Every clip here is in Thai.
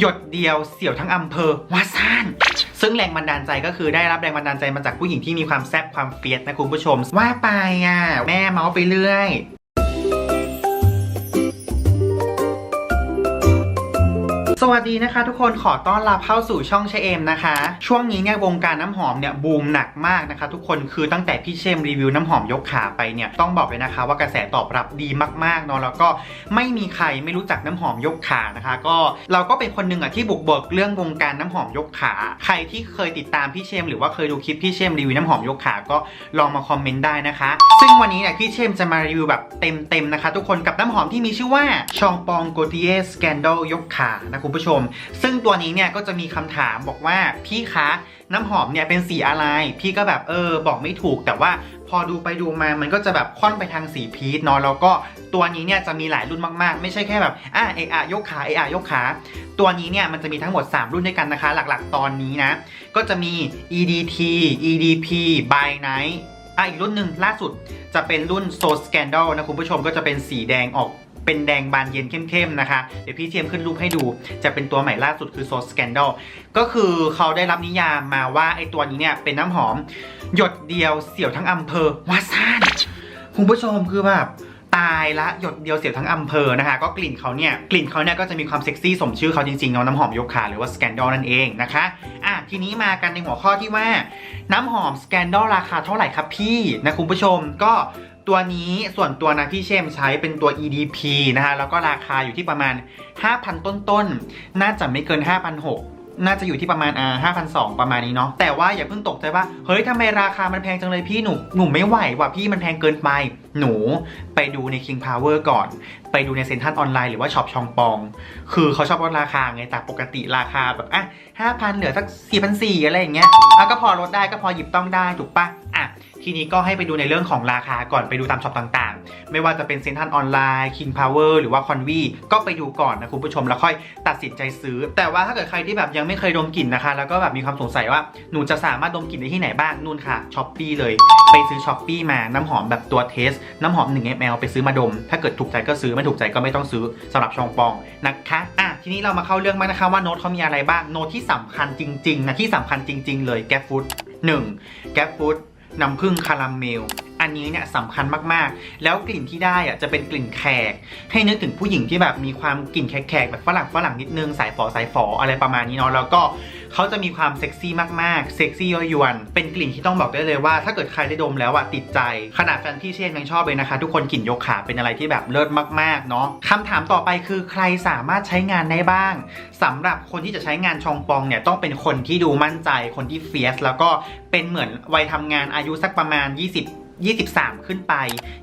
หยดเดียวเสี่ยวทั้งอำเภอวาซานซึ่งแรงบันดาลใจก็คือได้รับแรงบันดาลใจมาจากผู้หญิงที่มีความแซ่บความเฟียสนะคุณผู้ชม ว่าไปอะแม่เมาส์ไปเรื่อย สวัสดีนะคะทุกคนขอต้อนรับเข้าสู่ช่องเชเอมนะคะ ช่วงนี้เนี่ยวงการน้ำหอมเนี่ยบูมหนักมากนะคะทุกคนคือตั้งแต่พี่เชมรีวิวน้ำหอมยกขาไปเนี่ยต้องบอกเลยนะคะ ว่ากระแสตอบรับดีมากๆเนาะแล้วก็ไม่มีใครไม่รู้จักน้ำหอมยกขานะคะ ก็เราก็เป็นคนหนึ่งอะที่บุกเบิกเรื่องวงการน้ำหอมยกขา ใครที่เคยติดตามพี่เชม หรือว่าเคยดูคลิปพี่เชมรีวิวน้ำหอมยกขาก็ลองมาคอมเมนต์ได้นะคะ ซึ่งวันนี้เนี่ยพี่เชมจะมารีวิวแบบเต็มๆนะคะ ทุกคนกับน้ำหอมที่มีชื่อว่าชองปองโกติเอสแกนดลยกขานะคุณผู้ชม ซึ่งตัวนี้เนี่ยก็จะมีคำถามบอกว่าพี่คะน้ำหอมเนี่ยเป็นสีอะไร พี่ก็แบบเออบอกไม่ถูกแต่ว่าพอดูไปดูมา มันก็จะแบบค่อนไปทางสีพีชเนาะ แล้วก็ตัวนี้เนี่ยจะมีหลายรุ่นมากๆ ไม่ใช่แค่แบบอะเออะยกขาเออะยกขา ตัวนี้เนี่ยมันจะมีทั้งหมด 3 รุ่นด้วยกันนะคะ หลักๆ ตอนนี้นะ ก็จะมี EDT EDP By Night อะอีกรุ่นหนึ่งล่าสุดจะเป็นรุ่น So Scandal นะคุณผู้ชมก็จะเป็นสีแดงออก เป็นแดงบานเย็นเข้มๆนะคะ เดี๋ยวพี่เทียมขึ้นรูปให้ดู จะเป็นตัวใหม่ล่าสุดคือ So Scandal ก็คือเขาได้รับนิยามมาว่าไอตัวนี้เนี่ยเป็นน้ำหอม หยดเดียวเสี่ยวทั้งอำเภอวาซานคุณผู้ชมคือแบบตายละหยดเดียวเสียวทั้งอำเภอนะคะก็กลิ่นเขาเนี่ยกลิ่นเขาเนี่ยก็จะมีความเซ็กซี่สมชื่อเขาจริงๆเนาะน้ำหอมยกขาหรือว่า Scandal นั่นเองนะคะอะทีนี้มากันในหัวข้อที่ว่า น้ำหอม Scandal ราคาเท่าไหร่ครับพี่นะคุณผู้ชมก็ ตัวนี้ส่วนตัวนะพี่เชมใช้เป็นตัว EDP นะคะแล้วก็ราคาอยู่ที่ประมาณ 5,000 ต้นๆ น่าจะไม่เกิน 5,600น่าจะอยู่ที่ประมาณอ่า5,200 ประมาณนี้เนาะ แต่ว่าอย่าเพิ่งตกใจว่า เฮ้ยทำไมราคามันแพงจังเลยพี่หนู หนูไม่ไหวว่ะพี่มันแพงเกินไป หนูไปดูใน King Power ก่อน ไปดูในเซ็นทรัลออนไลน์หรือว่าช็อปชองปอง คือเขาชอบลดราคาไง แต่ปกติราคาแบบอะ5,000 เหลือสัก4,400 อะไรอย่างเงี้ยอะก็พอลดได้ก็พอหยิบต้องได้ถูกปะ ทีนี้ก็ให้ไปดูในเรื่องของราคาก่อนไปดูตามช็อปต่างๆ ไม่ว่าจะเป็นเซ็นทรัลออนไลน์ King Power หรือว่าคอนวีก็ไปดูก่อนนะคุณผู้ชมแล้วค่อยตัดสินใจซื้อ แต่ว่าถ้าเกิดใครที่แบบยังไม่เคยดมกลิ่นนะคะ แล้วก็แบบมีความสงสัยว่าหนูจะสามารถดมกลิ่นได้ที่ไหนบ้างนู่นค่ะช้อปปีเลย ไปซื้อช้อปปีมาน้ำหอมแบบตัวเทส น้ำหอม1 ml ไปซื้อมาดม ถ้าเกิดถูกใจก็ซื้อไม่ถูกใจก็ไม่ต้องซื้อสำหรับชองปองนะคะอะทีนี้เรามาเข้าเรื่องมางนะคะว่าโน้ตเขามีอะไรบ้างโน้ตที่สำคัญจริงๆนะที่สำคัญจริง ๆ เลยแกฟูดหนึ่งแกฟูด น้ำผึ้งคาราเมล อันนี้เนี่ยสำคัญมากๆ แล้วกลิ่นที่ได้อะจะเป็นกลิ่นแขก ให้นึกถึงผู้หญิงที่แบบมีความกลิ่นแขกๆแบบฝรั่งฝรั่งนิดนึงสายฝอสายฝออะไรประมาณนี้เนาะแล้วก็เขาจะมีความเซ็กซี่มากๆเซ็กซี่ยวยวนเป็นกลิ่นที่ต้องบอกได้เลยว่า ถ้าเกิดใครได้ดมแล้วอะติดใจ ขนาดแฟนพี่เชนยังชอบเลยนะคะ ทุกคนกลิ่นยกขาเป็นอะไรที่แบบเลิศมากๆเนาะคำถามต่อไปคือใครสามารถใช้งานได้บ้างสำหรับคนที่จะใช้งานชองปองเนี่ยต้องเป็นคนที่ดูมั่นใจคนที่เฟียสแล้วก็เป็นเหมือนวัยทำงานอายุสักประมาณ 20 23 ขึ้นไป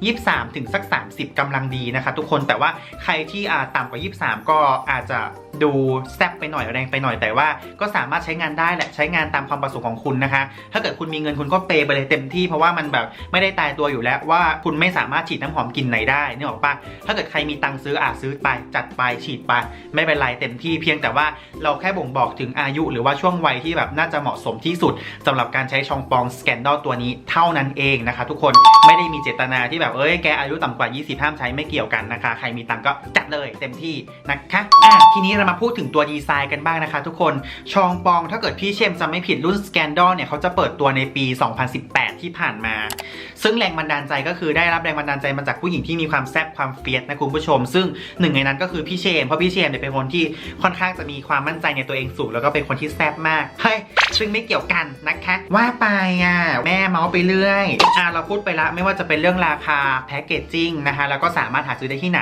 23 ถึงสัก 30กำลังดีนะคะทุกคนแต่ว่าใครที่อ่าต่ำกว่า 23 ก็อาจจะดูแซบไปหน่อยแรงไปหน่อยแต่ว่า ก็สามารถใช้งานได้แหละใช้งานตามความประสงค์ของคุณนะคะ ถ้าเกิดคุณมีเงินคุณก็เปย์ไปเลยเต็มที่เพราะว่ามันแบบไม่ได้ตายตัวอยู่แล้วว่าคุณไม่สามารถฉีดน้ำหอมกินไหนได้นี่หรอกปะถ้าเกิดใครมีตังค์ซื้ออะซื้อไปจัดไปฉีดไปไม่เป็นไรเต็มที่เพียงแต่ว่าเราแค่บ่งบอกถึงอายุหรือว่าช่วงวัยที่แบบน่าจะเหมาะสมที่สุดสำหรับการใช้ชองปองสแกนดอลตัวนี้เท่านั้นเองนะคะทุกคนไม่ได้มีเจตนาที่แบบเอ้ยแกอายุต่ำกว่า 20 ห้ามใช้ไม่เกี่ยวกันนะคะ ใครมีตังก็จัดเลยเต็มที่นะคะอะทีนี้เรามาพูดถึงตัวดีไซน์กันบ้างนะคะ ทุกคนชองปองถ้าเกิดพี่เชมจำไม่ผิดรุ่นสแกนดอลเนี่ยเขาจะเปิดตัวในปี 2018 ที่ผ่านมา ซึ่งแรงบันดาลใจก็คือได้รับแรงบันดาลใจมาจากผู้หญิงที่มีความแซ่บความเฟียสนะคุณผู้ชม ซึ่งหนึ่งในนั้นก็คือพี่เชมเพราะพี่เชมเนี่ยเป็นคนที่ค่อนข้างจะมีความมั่นใจในตัวเองสูงแล้วก็เป็นคนที่แซ่บมากเฮ้ยซึ่งไม่เกี่ยวกันนะคะ ว่าไปอะแม่เมาส์ไปเรื่อยอะเราพูดไปละไม่ว่าจะเป็นเรื่องราคาแพคเกจจิ้งนะคะแล้วก็สามารถหาซื้อได้ที่ไหน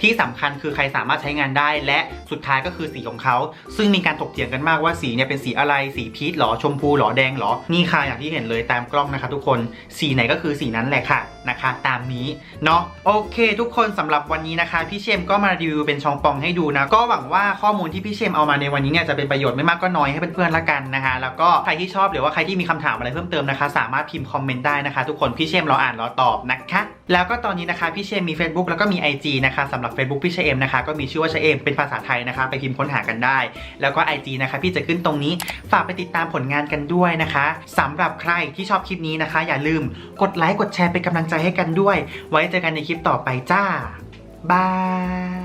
ที่สำคัญคือใครสามารถใช้งานได้ และสุดท้ายก็คือสีของเขา ซึ่งมีการถกเถียงกันมากว่าสีเนี่ยเป็นสีอะไรสีพีชหรอชมพูหรอแดงหรอนี่ค่ะอย่างที่เห็นเลยตามกล้องนะคะทุกคน สีไหนก็คือสีนั้นแหละค่ะนะคะ ตามนี้เนาะโอเค ทุกคนสำหรับวันนี้นะคะ พี่เชมก็มารีวิวเป็นชองปองให้ดูนะ ก็หวังว่าข้อมูลที่พี่เชมเอามาในวันนี้เนี่ยจะเป็นประโยชน์ไม่มากก็น้อยให้เพื่อนๆละกันนะคะ แล้วก็ใครที่ชอบหรือว่าใครที่มีคำถามอะไรเพิ่มเติมนะคะ สามารถพิมพ์คอมเมนต์ได้นะคะ ทุกคนพี่เชมเราอ่านเราตอบนะคะแล้วก็ตอนนี้นะคะพี่เชมมี Facebook แล้วก็มี IG นะคะสำหรับ Facebook พี่เชมนะคะก็มีชื่อว่าเชมเป็นภาษาไทยนะคะ ไปพิมพ์ค้นหากันได้ แล้วก็ IG นะคะพี่จะขึ้นตรงนี้ฝากไปติดตามผลงานกันด้วยนะคะสำหรับใครที่ชอบคลิปนี้นะคะ อย่าลืมกดไลค์กดแชร์เป็นกำลังใจให้กันด้วย ไว้เจอกันในคลิปต่อไปจ้าบาย